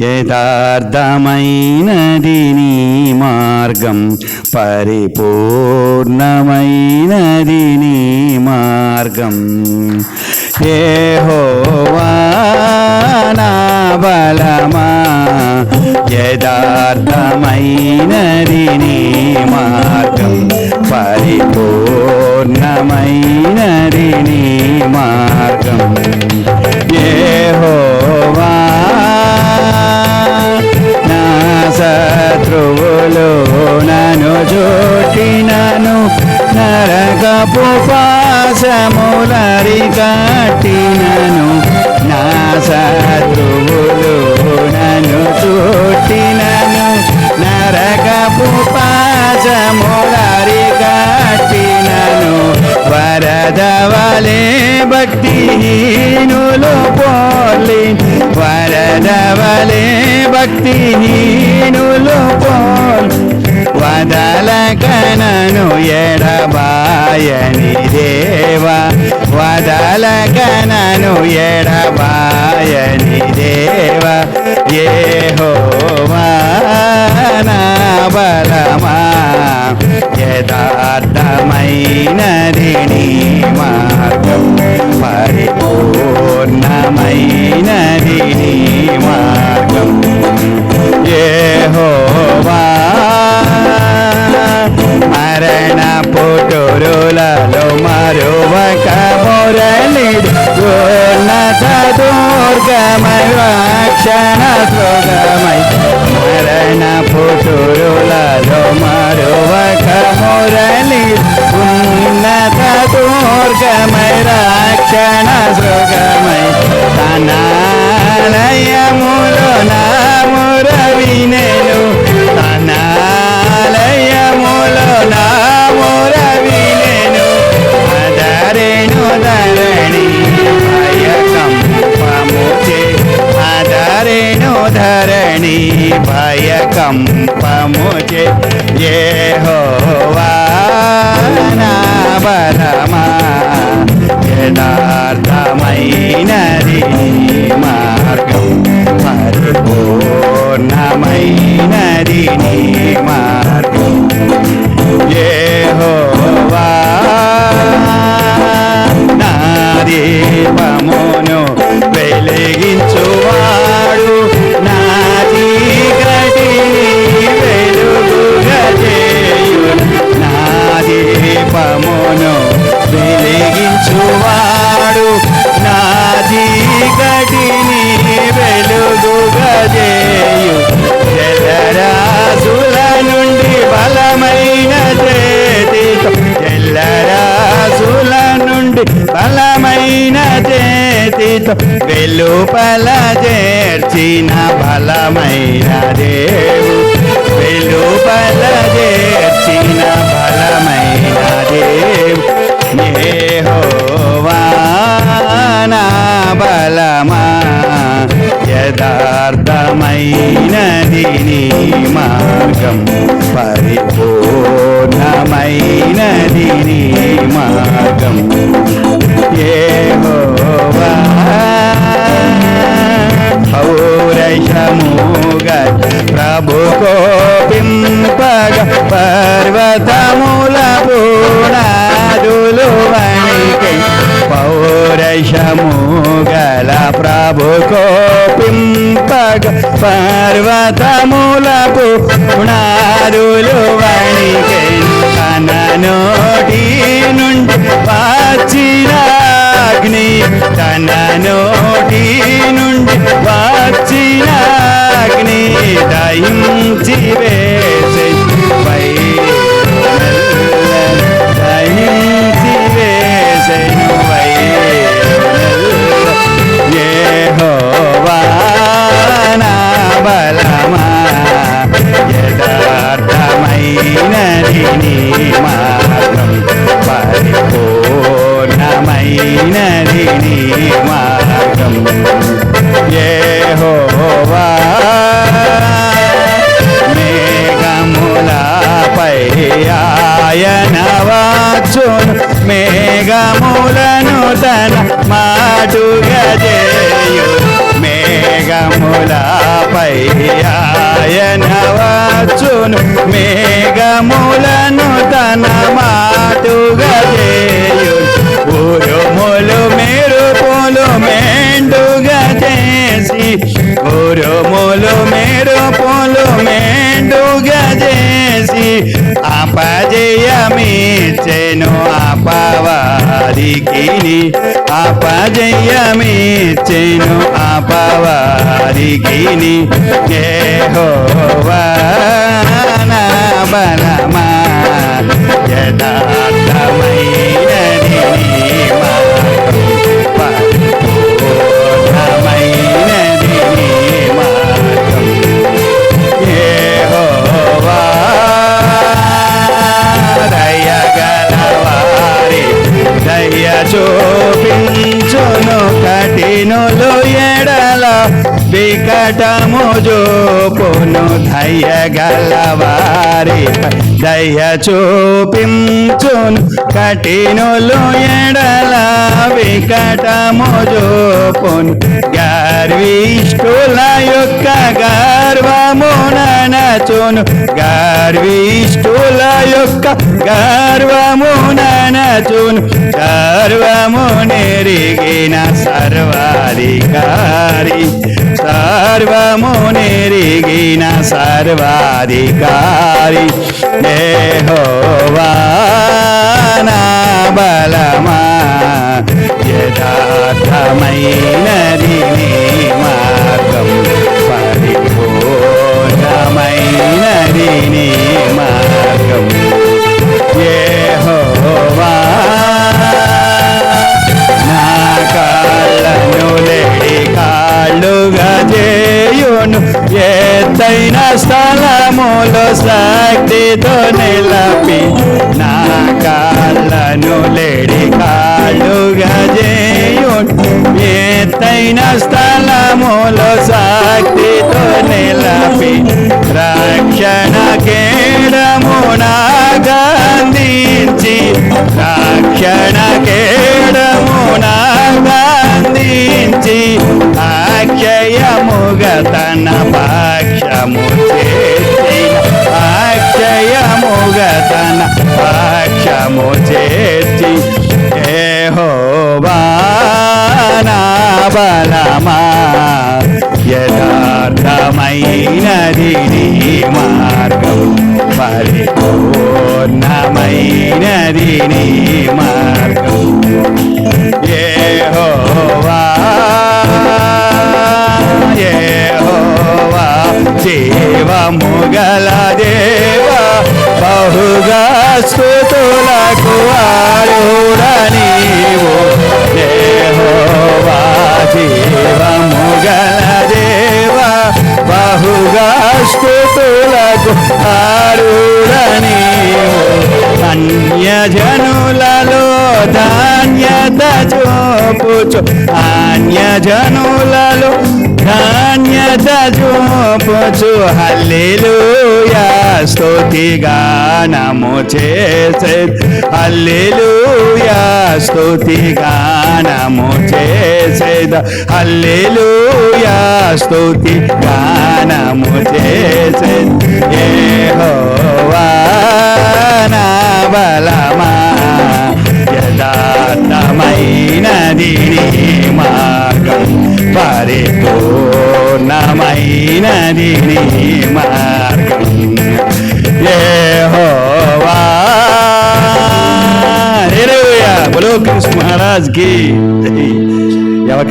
యథార్థమైనది నీ మార్గం పరిపూర్ణమైనది నీ మార్గం. ఏ నా బలమా యథార్థమైనది నీ మార్గం పరిపూర్ణమైనది నీ మార్గం. ఏ హో శత్రువులు నను చోటినను నరకపు పాశములరి కట్టినను నా శత్రువులు నను చోటినను నరకపు పాశములరి కట్టినను వరదవలే భక్తిహీనులు పోలి వరదవలే భక్తి నీనులు పోల్ వదల కనను ఎడబాయని దేవా వదల కనను ఎడబాయని దేవా ఏ నా బలమా యథార్థమైనది నీ మార్గం పరిపూర్ణమైనది దుర్గమై రక్షణ స్రోగమై మరణ పుటురులలో మరువక మురళి ఉన్నత దుర్గమై రక్షణ స్రోగమై తనాలయములో భయకం పముచే ఏ హోవా బలమా యథార్థమైనది మార్గం పరిపూర్ణమైనది మార్గం. ఏ చీకటిని వెలుగుగా చేయు జలరాజుల నుండి బలమైన చేతితో జల్లరాజుల నుండి బలమైన చేతితో వెలుపల చేర్చిన బలమైన దేవు వెలుపల చేర్చిన బలమైన దేవు బలమా యథార్థమైనది నీ మార్గం పరిపూర్ణమైనది నీ మార్గం. ఏ పౌరషముగ ప్రభుకో ప్రభు కోపింపగ పర్వతముల పూడాదులు వణికే కన నోటి నుండి వచ్చిన అగ్ని తన నోటి నుండి వచ్చిన అగ్ని దహించి వేసే మార్గం పరిపూర్ణమైనది నీ మార్గం యెహోవా మేఘములపై ఆయన మేఘములను తన మాటుగా చేయు. మేఘములపై ఆయన వచ్చును మేఘములను తన మాటుగా చేయు ఉరుములు మెరుపులు మెండుగా చేసి. ఉరుములు మెరుపులు మెండుగా చేసి. అపజయమిచ్చెను అపవారికి అపజయమిచ్చెను అపవారికి యెహోవా నా బలమా యథార్థమైనది వికటము జోపును దయగలవారి దయ చూపించును. కఠినులు ఎడల వికటము జోపును గర్విష్ఠుల యొక్క గర్వముననచును గర్విష్ఠుల యొక్క గర్వముననచును గర్వము నెరిగిన సర్వాధికారి. సర్వము నెరిగిన సర్వాధికారి. దేహోవా నా బలమా యథార్థమైనది నీ ఎత్తైన స్థలములో శక్తితో నిలపి రక్షణ కేడమునా గాంధించి రక్షణ కేడమునా గాంధించి అక్షయముగ తన పక్షము చేసిన అక్షయముగ తన పక్షము చేర్చి ఏహోవా నా బలమా యథార్థమైనది నీ మార్గం పరిపూర్ణమైనది నీ మార్గం. యెహోవా యెహోవా జీవము గల దేవా బహుగా స్థుతులకు ఆయుడ నీవు దేహో జీవము గల బహుగా స్థుతులకు ఆరుడని అన్యజనులలో ధాన్యత చూపుచు. అన్యజనులలో ధాన్యత చూపుచు. హల్లెలూయా స్తుతి గానము చేసే హల్లెలూయా. స్తుతి గానము చేసేద. హల్లెలూయా స్తుతి గానము చేసేద. యెహోవా నా బలమా యథార్థమైనది నీ మార్గం పరిపూర్ణమైనది నీ మార్గం. ఏ హల్లెలూయా బోలో